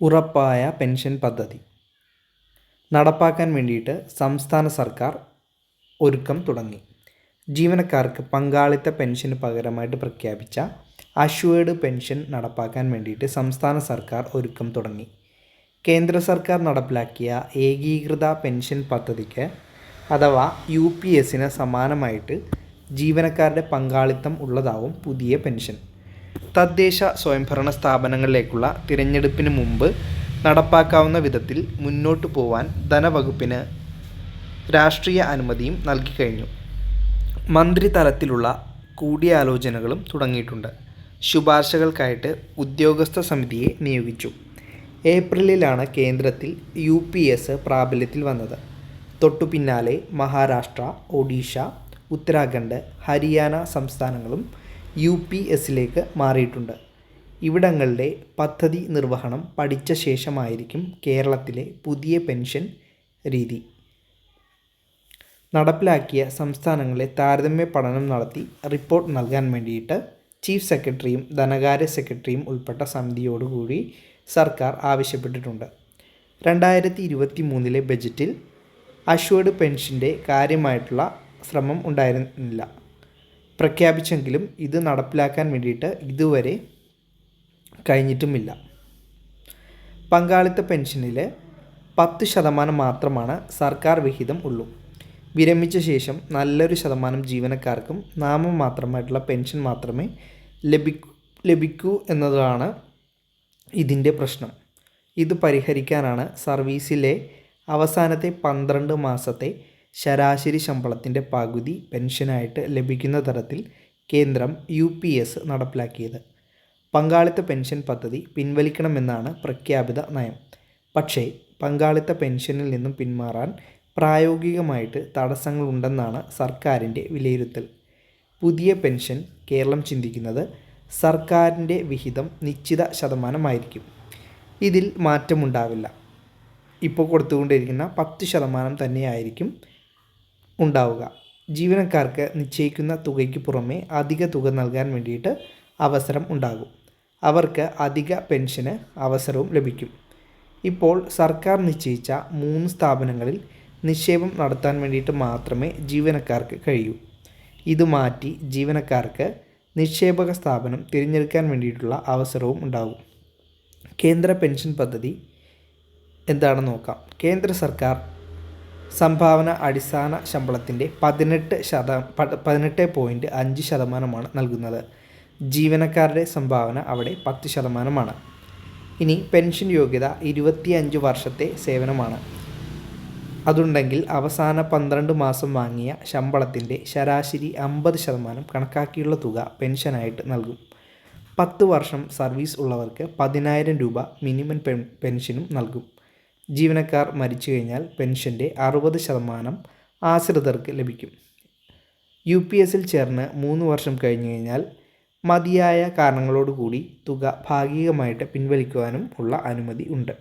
ഉറപ്പായ പെൻഷൻ പദ്ധതി. നടപ്പാക്കാൻ വേണ്ടിയിട്ട് സംസ്ഥാന സർക്കാർ ഒരുക്കം തുടങ്ങി. ജീവനക്കാർക്ക് പങ്കാളിത്ത പെൻഷന് പകരമായിട്ട് പ്രഖ്യാപിച്ച അഷ്വേർഡ് പെൻഷൻ നടപ്പാക്കാൻ വേണ്ടിയിട്ട് സംസ്ഥാന സർക്കാർ ഒരുക്കം തുടങ്ങി. കേന്ദ്ര സർക്കാർ നടപ്പിലാക്കിയ ഏകീകൃത പെൻഷൻ പദ്ധതിക്ക് അഥവാ യു പി എസിന് സമാനമായിട്ട് ജീവനക്കാരുടെ പങ്കാളിത്തം ഉള്ളതാവും പുതിയ പെൻഷൻ. തദ്ദേശ സ്വയംഭരണ സ്ഥാപനങ്ങളിലേക്കുള്ള തിരഞ്ഞെടുപ്പിന് മുമ്പ് നടപ്പാക്കാവുന്ന വിധത്തിൽ മുന്നോട്ടു പോവാൻ ധനവകുപ്പിന് രാഷ്ട്രീയ അനുമതിയും നൽകിക്കഴിഞ്ഞു മന്ത്രിതലത്തിലുള്ള കൂടിയാലോചനകളും തുടങ്ങിയിട്ടുണ്ട്. ശുപാർശകൾക്കായിട്ട് ഉദ്യോഗസ്ഥ സമിതിയെ നിയോഗിച്ചു. ഏപ്രിലിലാണ് കേന്ദ്രത്തിൽ യു പി എസ് പ്രാബല്യത്തിൽ വന്നത്. തൊട്ടു പിന്നാലെ മഹാരാഷ്ട്ര ഒഡീഷ ഉത്തരാഖണ്ഡ് ഹരിയാന സംസ്ഥാനങ്ങളും യു പി എസിലേക്ക് മാറിയിട്ടുണ്ട്. ഇവിടങ്ങളിലെ പദ്ധതി നിർവഹണം പഠിച്ച ശേഷമായിരിക്കും കേരളത്തിലെ പുതിയ പെൻഷൻ രീതി. നടപ്പിലാക്കിയ സംസ്ഥാനങ്ങളെ താരതമ്യ പഠനം നടത്തി റിപ്പോർട്ട് നൽകാൻ വേണ്ടിയിട്ട് ചീഫ് സെക്രട്ടറിയും ധനകാര്യ സെക്രട്ടറിയും ഉൾപ്പെട്ട സമിതിയോടുകൂടി സർക്കാർ ആവശ്യപ്പെട്ടിട്ടുണ്ട്. രണ്ടായിരത്തി ഇരുപത്തി മൂന്നിലെ ബജറ്റിൽ അഷ്വേർഡ് പെൻഷന്റെ കാര്യമായിട്ടുള്ള ശ്രമം ഉണ്ടായിരുന്നില്ല. പ്രഖ്യാപിച്ചെങ്കിലും ഇത് നടപ്പിലാക്കാൻ വേണ്ടിയിട്ട് ഇതുവരെ കഴിഞ്ഞിട്ടുമില്ല. പങ്കാളിത്ത പെൻഷനിൽ പത്ത് ശതമാനം മാത്രമാണ് സർക്കാർ വിഹിതം ഉള്ളൂ. വിരമിച്ച ശേഷം നല്ലൊരു ശതമാനം ജീവനക്കാർക്കും നാമം മാത്രമായിട്ടുള്ള പെൻഷൻ മാത്രമേ ലഭിക്കൂ ലഭിക്കൂ എന്നതാണ് ഇതിന്റെ പ്രശ്നം. ഇത് പരിഹരിക്കാനാണ് സർവീസിലെ അവസാനത്തെ പന്ത്രണ്ട് മാസത്തെ ശരാശരി ശമ്പളത്തിന്റെ പകുതി പെൻഷനായിട്ട് ലഭിക്കുന്ന തരത്തിൽ കേന്ദ്രം യു പി എസ് നടപ്പിലാക്കിയത്. പങ്കാളിത്ത പെൻഷൻ പദ്ധതി പിൻവലിക്കണമെന്നാണ് പ്രഖ്യാപിത നയം. പക്ഷേ പങ്കാളിത്ത പെൻഷനിൽ നിന്നും പിന്മാറാൻ പ്രായോഗികമായിട്ട് തടസ്സങ്ങളുണ്ടെന്നാണ് സർക്കാരിന്റെ വിലയിരുത്തൽ. പുതിയ പെൻഷൻ കേരളം ചിന്തിക്കുന്നത് സർക്കാരിന്റെ വിഹിതം നിശ്ചിത ശതമാനമായിരിക്കും. ഇതിൽ മാറ്റമുണ്ടാവില്ല. ഇപ്പോൾ കൊടുത്തുകൊണ്ടിരിക്കുന്ന പത്ത് ശതമാനം തന്നെയായിരിക്കും ഉണ്ടാവുക. ജീവനക്കാർക്ക് നിശ്ചയിക്കുന്ന തുകയ്ക്ക് പുറമെ അധിക തുക നൽകാൻ വേണ്ടിയിട്ട് അവസരം ഉണ്ടാകും. അവർക്ക് അധിക പെൻഷന് അവസരവും ലഭിക്കും. ഇപ്പോൾ സർക്കാർ നിശ്ചയിച്ച മൂന്ന് സ്ഥാപനങ്ങളിൽ നിക്ഷേപം നടത്താൻ വേണ്ടിയിട്ട് മാത്രമേ ജീവനക്കാർക്ക് കഴിയൂ. ഇത് മാറ്റി ജീവനക്കാർക്ക് നിക്ഷേപക സ്ഥാപനം തിരഞ്ഞെടുക്കാൻ വേണ്ടിയിട്ടുള്ള അവസരവും ഉണ്ടാകും. കേന്ദ്ര പെൻഷൻ പദ്ധതി എന്താണെന്ന് നോക്കാം. കേന്ദ്ര സർക്കാർ സംഭാവന അടിസ്ഥാന ശമ്പളത്തിന്റെ പതിനെട്ട് ശത പതിനെട്ട് പോയിന്റ് അഞ്ച് ശതമാനമാണ് നൽകുന്നത്. ജീവനക്കാരുടെ സംഭാവന അവിടെ പത്ത് ശതമാനമാണ്. ഇനി പെൻഷൻ യോഗ്യത ഇരുപത്തിയഞ്ച് വർഷത്തെ സേവനമാണ്. അതുണ്ടെങ്കിൽ അവസാന പന്ത്രണ്ട് മാസം വാങ്ങിയ ശമ്പളത്തിന്റെ ശരാശരി അമ്പത് ശതമാനം കണക്കാക്കിയുള്ള തുക പെൻഷനായിട്ട് നൽകും. പത്ത് വർഷം സർവീസ് ഉള്ളവർക്ക് പതിനായിരം രൂപ മിനിമം പെൻ പെൻഷനും നൽകും. ജീവനക്കാർ മരിച്ചു കഴിഞ്ഞാൽ പെൻഷന്റെ അറുപത് ശതമാനം ആശ്രിതർക്ക് ലഭിക്കും. യു പി എസിൽ ചേർന്ന് മൂന്ന് വർഷം കഴിഞ്ഞു കഴിഞ്ഞാൽ മതിയായ കാരണങ്ങളോടുകൂടി തുക ഭാഗികമായിട്ട് പിൻവലിക്കുവാനും ഉള്ള അനുമതി ഉണ്ട്.